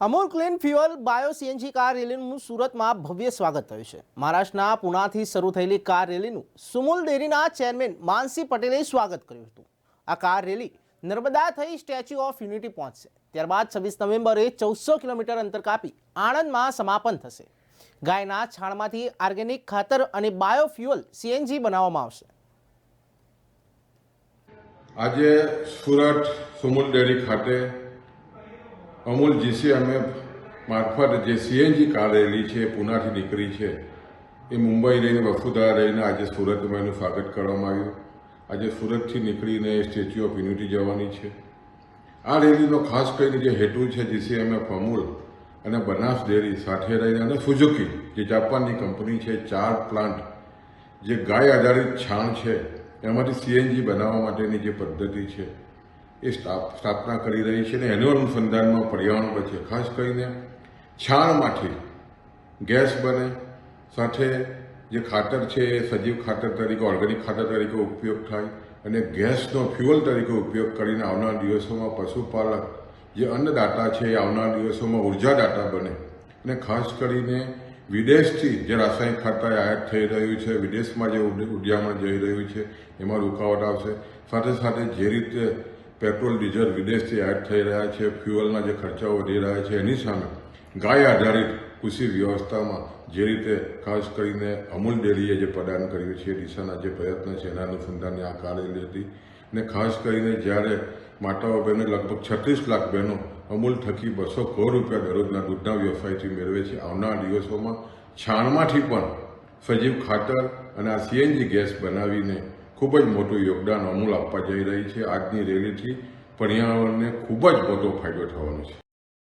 Amul clean fuel bio CNG car રેલીનું સુરતમાં ભવ્ય સ્વાગત થયું છે. મહારાષ્ટ્રના પુણાથી શરૂ થયેલી કાર રેલીનું સુમુલ ડેરીના ચેરમેન માનસી પટેલે સ્વાગત કર્યું હતું. આ કાર રેલી નર્મદા થઈ સ્ટેચ્યુ ઓફ યુનિટી પહોંચશે. ત્યારબાદ છવ્વીસ નવેમ્બરે ચૌદસો કિલોમીટર અંતર કાપી આણંદમાં સમાપન થશે. ગાયના છાણમાંથી ઓર્ગેનિક ખાતર અને બાયોફ્યુઅલ સીએનજી બનાવવામાં આવશે. આજે સુરત સુમુલ ડેરી ખાતે અમૂલ જીસીએમએફ મારફત જે સીએનજી કાર રેલી છે, પુનાથી નીકળી છે. એ મુંબઈ રહીને, વસુધરા રહીને આજે સુરતમાં એનું સ્વાગત કરવામાં આવ્યું. આજે સુરતથી નીકળીને સ્ટેચ્યુ ઓફ યુનિટી જવાની છે. આ રેલીનો ખાસ કરીને જે હેતુ છે જીસીએમએફ અમૂલ અને બનાસ ડેરી સાથે રહીને અને સુઝુકી, જે જાપાનની કંપની છે, ચાર પ્લાન્ટ, જે ગાય આધારિત છાણ છે, એમાંથી સીએનજી બનાવવા માટેની જે પદ્ધતિ છે એ સ્થાપ- સ્થાપના કરી રહી છે અને એનું અનુસંધાનમાં પર્યાવરણ બચે ખાસ કરીને છાણમાંથી ગેસ બને, સાથે જે ખાતર છે એ સજીવ ખાતર તરીકે, ઓર્ગેનિક ખાતર તરીકે ઉપયોગ થાય અને ગેસનો ફ્યુઅલ તરીકે ઉપયોગ કરીને આવનાર દિવસોમાં પશુપાલક જે અન્નદાતા છે એ આવનાર દિવસોમાં ઉર્જાદાતા બને. અને ખાસ કરીને વિદેશથી જે રાસાયણિક ખાતર આયાત થઈ રહ્યું છે, વિદેશમાં જે ઉદ્યામણ જઈ રહ્યું છે, એમાં રૂકાવટ આવશે. સાથે સાથે જે રીતે પેટ્રોલ, ડીઝલ વિદેશથી એડ થઈ રહ્યા છે, ફ્યુઅલના જે ખર્ચાઓ વધી રહ્યા છે, એની સામે ગાય આધારિત કૃષિ વ્યવસ્થામાં જે રીતે ખાસ કરીને અમૂલ ડેરીએ જે પ્રદાન કર્યું છે દિશાના જે પ્રયત્ન છે એના અનુસંધાને આ કાઢેલી હતી. ને ખાસ કરીને જ્યારે માતાઓ બહેનો લગભગ છત્રીસ લાખ બહેનો અમૂલ થકી બસો કરોડ રૂપિયા દરરોજના દૂધના વ્યવસાયથી મેળવે છે, આવનાર દિવસોમાં છાણમાંથી પણ સજીવ ખાતર અને આ સીએનજી ગેસ બનાવીને ખૂબ જ મોટું યોગદાન અમૂલ આપવા જઈ રહી છે. આજની રેલીથી પર્યાવરણને ખૂબ જ મોટો ફાયદો થવાનો છે.